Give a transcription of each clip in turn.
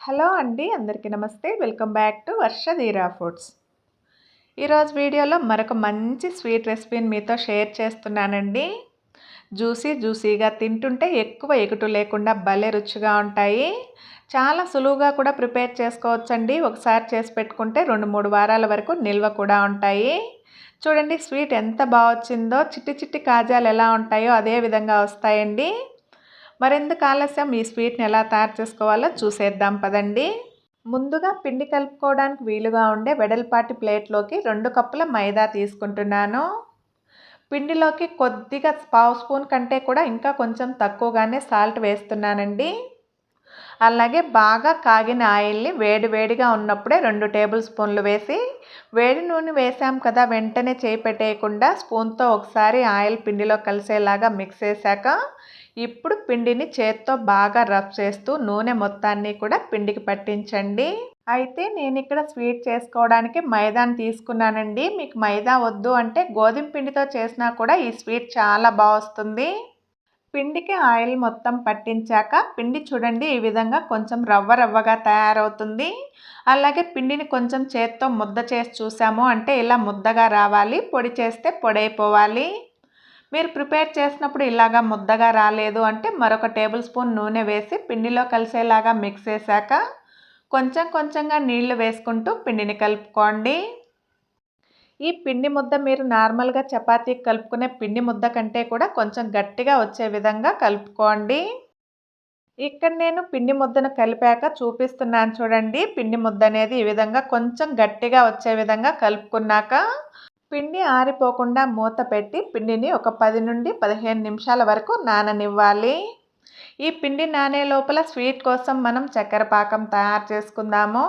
Hello అండి అందరికీ నమస్తే. Welcome back to Varsha Dheera foods. ఈరోజు వీడియోలో మరొక మంచి స్వీట్ రెసిపీని మీతో షేర్ చేస్తున్నానండి. జ్యూసీ జ్యూసీగా తింటుంటే ఎక్కువ ఎగుటు లేకుండా భలే రుచిగా ఉంటాయి. చాలా సులువుగా కూడా ప్రిపేర్ చేసుకోవచ్చండి. ఒకసారి చేసి పెట్టుకుంటే రెండు మూడు వారాల వరకు నిల్వ కూడా ఉంటాయి. చూడండి స్వీట్ ఎంత బాగా వచ్చిందో చిట్టి చిట్టి కాజాలు ఎలా ఉంటాయో అదే విధంగా వస్తాయండి. మరెందుకు ఆలస్యం? ఈ స్వీట్ని ఎలా తయారు చేసుకోవాలో చూసేద్దాం పదండి. ముందుగా పిండి కలుపుకోవడానికి వీలుగా ఉండే వెడల్పాటి ప్లేట్లోకి రెండు కప్పుల మైదా తీసుకుంటున్నాను. పిండిలోకి కొద్దిగా పావు స్పూన్ కంటే కూడా ఇంకా కొంచెం తక్కువగానే సాల్ట్ వేస్తున్నానండి. అలాగే బాగా కాగిన ఆయిల్ని వేడి వేడిగా ఉన్నప్పుడే రెండు టేబుల్ స్పూన్లు వేసి వేడి నూనె వేసాం కదా వెంటనే చేయి పెట్టేయకుండా స్పూన్తో ఒకసారి ఆయిల్ పిండిలో కలిసేలాగా మిక్స్ చేశాక ఇప్పుడు పిండిని చేత్తో బాగా రబ్ చేస్తూ నూనె మొత్తాన్ని కూడా పిండికి పట్టించండి. అయితే నేను ఇక్కడ స్వీట్ చేసుకోవడానికి మైదాని తీసుకున్నానండి. మీకు మైదా వద్దు అంటే గోధుమ పిండితో చేసినా కూడా ఈ స్వీట్ చాలా బాగా వస్తుంది. పిండికి ఆయిల్ మొత్తం పట్టించాక పిండి చూడండి ఈ విధంగా కొంచెం రవ్వ రవ్వగా తయారవుతుంది. అలాగే పిండిని కొంచెం చేత్తో ముద్ద చేసి చూసాము అంటే ఇలా ముద్దగా రావాలి పొడి చేస్తే పొడైపోవాలి మీరు ప్రిపేర్ చేసినప్పుడు ఇలాగా ముద్దగా రాలేదు అంటే మరొక టేబుల్ స్పూన్ నూనె వేసి పిండిలో కలిసేలాగా మిక్స్ చేశాక కొంచెం కొంచెంగా నీళ్ళు వేసుకుంటూ పిండిని కలుపుకోండి. ఈ పిండి ముద్ద మీరు నార్మల్గా చపాతీ కలుపుకునే పిండి ముద్ద కంటే కూడా కొంచెం గట్టిగా వచ్చే విధంగా కలుపుకోండి. ఇక్కడ నేను పిండి ముద్దను కలిపాక చూపిస్తున్నాను చూడండి. పిండి ముద్ద అనేది ఈ విధంగా కొంచెం గట్టిగా వచ్చే విధంగా కలుపుకున్నాక పిండి ఆరిపోకుండా మూత పెట్టి పిండిని ఒక పది నుండి పదిహేను నిమిషాల వరకు నాననివ్వాలి. ఈ పిండి నానే లోపల స్వీట్ కోసం మనం చక్కెర పాకం తయారు చేసుకుందాము.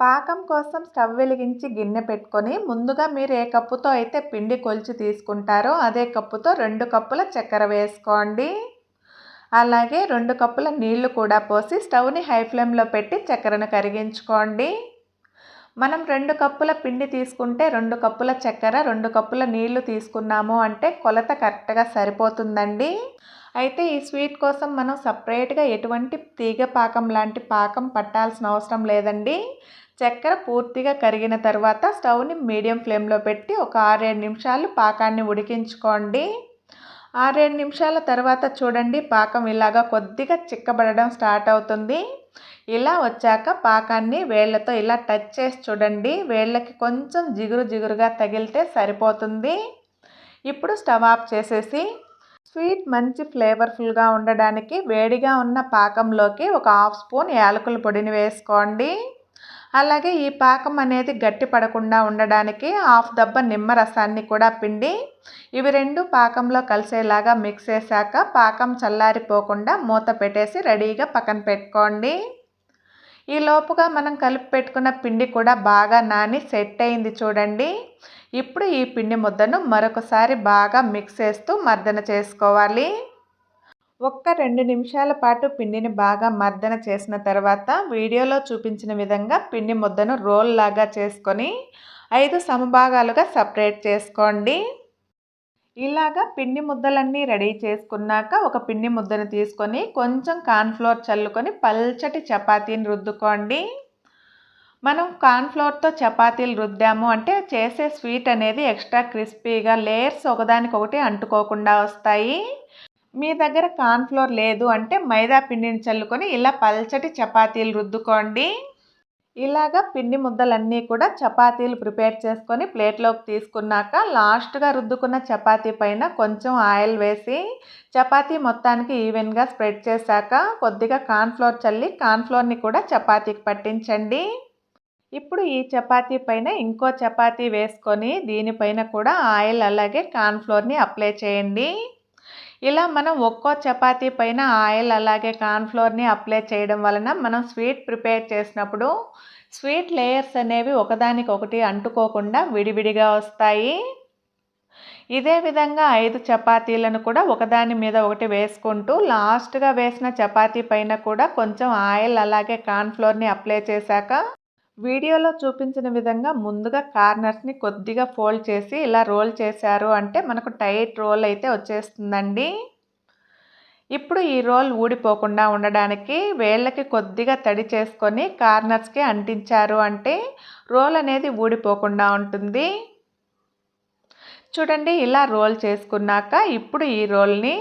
పాకం కోసం స్టవ్ వెలిగించి గిన్నె పెట్టుకొని ముందుగా మీరు ఏ కప్పుతో అయితే పిండి కొలిచి తీసుకుంటారో అదే కప్పుతో రెండు కప్పుల చక్కెర వేసుకోండి. అలాగే రెండు కప్పుల నీళ్ళు కూడా పోసి స్టవ్ని హై ఫ్లేమ్లో పెట్టి చక్కెరను కరిగించుకోండి. మనం రెండు కప్పుల పిండి తీసుకుంటే రెండు కప్పుల చక్కెర రెండు కప్పుల నీళ్ళు తీసుకున్నాము అంటే కొలత కరెక్ట్గా సరిపోతుందండి. అయితే ఈ స్వీట్ కోసం మనం సపరేట్గా ఎటువంటి తీగ పాకం లాంటి పాకం పట్టాల్సిన అవసరం లేదండి. చక్కెర పూర్తిగా కరిగిన తర్వాత స్టవ్ని మీడియం ఫ్లేమ్లో పెట్టి ఒక ఆరేడు నిమిషాలు పాకాన్ని ఉడికించుకోండి. ఆరేడు నిమిషాల తర్వాత చూడండి పాకం ఇలాగా కొద్దిగా చిక్కబడడం స్టార్ట్ అవుతుంది. ఇలా వచ్చాక పాకాన్ని వేళ్ళతో ఇలా టచ్ చేసి చూడండి. వేళ్ళకి కొంచెం జిగురు జిగురుగా తగిలితే సరిపోతుంది. ఇప్పుడు స్టవ్ ఆఫ్ చేసేసి స్వీట్ మంచి ఫ్లేవర్ఫుల్గా ఉండడానికి వేడిగా ఉన్న పాకంలోకి ఒక హాఫ్ స్పూన్ యాలకుల పొడిని వేసుకోండి. అలాగే ఈ పాకం అనేది గట్టి పడకుండా ఉండడానికి హాఫ్ దబ్బ నిమ్మరసాన్ని కూడా పిండి ఇవి రెండు పాకంలో కలిసేలాగా మిక్స్ చేశాక పాకం చల్లారిపోకుండా మూత పెట్టేసి రెడీగా పక్కన పెట్టుకోండి. ఈ లోపుగా మనం కలిపి పెట్టుకున్న పిండి కూడా బాగా నాని సెట్ అయింది చూడండి. ఇప్పుడు ఈ పిండి ముద్దను మరొకసారి బాగా మిక్స్ చేస్తూ మర్దన చేసుకోవాలి. ఒక్క రెండు నిమిషాల పాటు పిండిని బాగా మర్దన చేసిన తర్వాత వీడియోలో చూపించిన విధంగా పిండి ముద్దను రోల్ లాగా చేసుకొని ఐదు సమభాగాలుగా సపరేట్ చేసుకోండి. ఇలాగా పిండి ముద్దలన్నీ రెడీ చేసుకున్నాక ఒక పిండి ముద్దను తీసుకొని కొంచెం కార్న్ఫ్లోర్ చల్లుకొని పల్చటి చపాతీని రుద్దుకోండి. మనం కార్న్ఫ్లోర్తో చపాతీలు రుద్దాము అంటే చేసే స్వీట్ అనేది ఎక్స్ట్రా క్రిస్పీగా లేయర్స్ ఒకదానికొకటి అంటుకోకుండా వస్తాయి. మీ దగ్గర కార్న్ఫ్లోర్ లేదు అంటే మైదా పిండిని చల్లుకొని ఇలా పల్చటి చపాతీలు రుద్దుకోండి. ఇలాగా పిండి ముద్దలన్నీ కూడా చపాతీలు ప్రిపేర్ చేసుకొని ప్లేట్లోకి తీసుకున్నాక లాస్ట్గా రుద్దుకున్న చపాతీ పైన కొంచెం ఆయిల్ వేసి చపాతీ మొత్తానికి ఈవెన్గా స్ప్రెడ్ చేశాక కొద్దిగా కార్న్ఫ్లోర్ చల్లి కార్న్ఫ్లోర్ని కూడా చపాతీకి పట్టించండి. ఇప్పుడు ఈ చపాతీ పైన ఇంకో చపాతీ వేసుకొని దీనిపైన కూడా ఆయిల్ అలాగే కార్న్ఫ్లోర్ని అప్లై చేయండి. ఇలా మనం ఒక్కో చపాతీ పైన ఆయిల్ అలాగే కార్న్ఫ్లోర్ని అప్లై చేయడం వలన మనం స్వీట్ ప్రిపేర్ చేసినప్పుడు స్వీట్ లేయర్స్ అనేవి ఒకదానికొకటి అంటుకోకుండా విడివిడిగా వస్తాయి. ఇదే విధంగా ఐదు చపాతీలను కూడా ఒకదాని మీద ఒకటి వేసుకుంటూ లాస్ట్గా వేసిన చపాతీ పైన కూడా కొంచెం ఆయిల్ అలాగే కార్న్ఫ్లోర్ని అప్లై చేశాక వీడియోలో చూపించిన విధంగా ముందుగా కార్నర్స్ని కొద్దిగా ఫోల్డ్ చేసి ఇలా రోల్ చేశారు అంటే మనకు టైట్ రోల్ అయితే వచ్చేస్తుందండి. ఇప్పుడు ఈ రోల్ ఊడిపోకుండా ఉండడానికి వేళ్ళకి కొద్దిగా తడి చేసుకొని కార్నర్స్కి అంటించారు అంటే రోల్ అనేది ఊడిపోకుండా ఉంటుంది. చూడండి ఇలా రోల్ చేసుకున్నాక ఇప్పుడు ఈ రోల్ని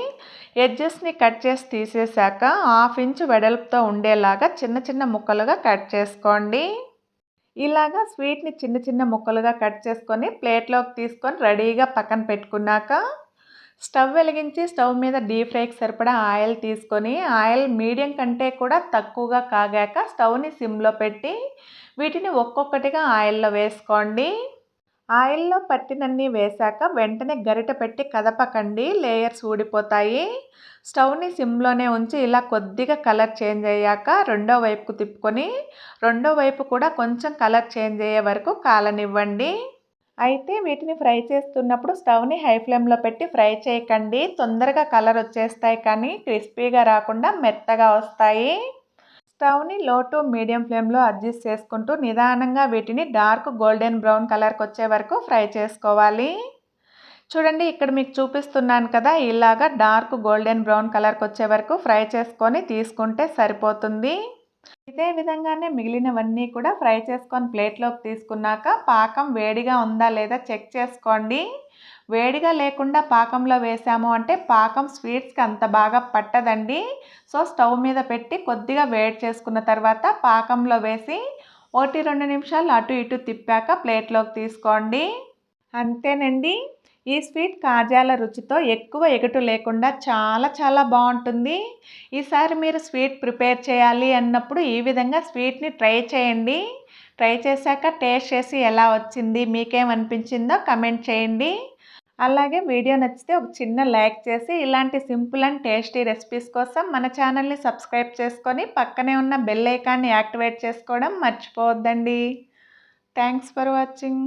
ఎడ్జెస్ని కట్ చేసి తీసేశాక హాఫ్ ఇంచ్ వెడల్పుతో ఉండేలాగా చిన్న చిన్న ముక్కలుగా కట్ చేసుకోండి. ఇలాగా స్వీట్ని చిన్న చిన్న ముక్కలుగా కట్ చేసుకొని ప్లేట్లోకి తీసుకొని రెడీగా పక్కన పెట్టుకున్నాక స్టవ్ వెలిగించి స్టవ్ మీద డీప్ ఫ్రైకి సరిపడా ఆయిల్ తీసుకొని ఆయిల్ మీడియం కంటే కూడా తక్కువగా కాగాక స్టవ్ని సిమ్లో పెట్టి వీటిని ఒక్కొక్కటిగా ఆయిల్లో వేసుకోండి. ఆయిల్లో పట్టినన్ని వేశాక వెంటనే గరిట పెట్టి కదపకండి లేయర్స్ ఊడిపోతాయి. స్టవ్ని సిమ్లోనే ఉంచి ఇలా కొద్దిగా కలర్ చేంజ్ అయ్యాక రెండో వైపుకు తిప్పుకొని రెండో వైపు కూడా కొంచెం కలర్ చేంజ్ అయ్యే వరకు కాలనివ్వండి. అయితే వీటిని ఫ్రై చేస్తున్నప్పుడు స్టవ్ని హై ఫ్లేమ్లో పెట్టి ఫ్రై చేయకండి. తొందరగా కలర్ వచ్చేస్తాయి కానీ క్రిస్పీగా రాకుండా మెత్తగా వస్తాయి. స్టవ్ని లో టు మీడియం ఫ్లేమ్లో అడ్జస్ట్ చేసుకుంటూ నిదానంగా వీటిని డార్క్ గోల్డెన్ బ్రౌన్ కలర్కి వచ్చే వరకు ఫ్రై చేసుకోవాలి. చూడండి ఇక్కడ మీకు చూపిస్తున్నాను కదా ఇలాగా డార్క్ గోల్డెన్ బ్రౌన్ కలర్కి వచ్చే వరకు ఫ్రై చేసుకొని తీసుకుంటే సరిపోతుంది. ఇదే విధంగానే మిగిలినవన్నీ కూడా ఫ్రై చేసుకొని ప్లేట్లోకి తీసుకున్నాక పాకం వేడిగా ఉందా లేదా చెక్ చేసుకోండి. వేడిగా లేకుండా పాకంలో వేసాము అంటే పాకం స్వీట్స్కి అంత బాగా పట్టదండి. సో స్టవ్ మీద పెట్టి కొద్దిగా వేడి చేసుకున్న తర్వాత పాకంలో వేసి ఒకటి రెండు నిమిషాలు అటు ఇటు తిప్పాక ప్లేట్లోకి తీసుకోండి. అంతేనండి. ఈ స్వీట్ కాజాల రుచితో ఎక్కువ ఎగటు లేకుండా చాలా చాలా బాగుంటుంది. ఈసారి మీరు స్వీట్ ప్రిపేర్ చేయాలి అన్నప్పుడు ఈ విధంగా స్వీట్ని ట్రై చేయండి. ట్రై చేశాక టేస్ట్ చేసి ఎలా వచ్చింది మీకేమనిపించిందో కమెంట్ చేయండి. అలాగే వీడియో నచ్చితే ఒక చిన్న లైక్ చేసి ఇలాంటి సింపుల్ అండ్ టేస్టీ రెసిపీస్ కోసం మన ఛానల్ని సబ్స్క్రైబ్ చేసుకొని పక్కనే ఉన్న బెల్ ఐకాన్ని యాక్టివేట్ చేసుకోవడం మర్చిపోవద్దండి. Thanks for watching.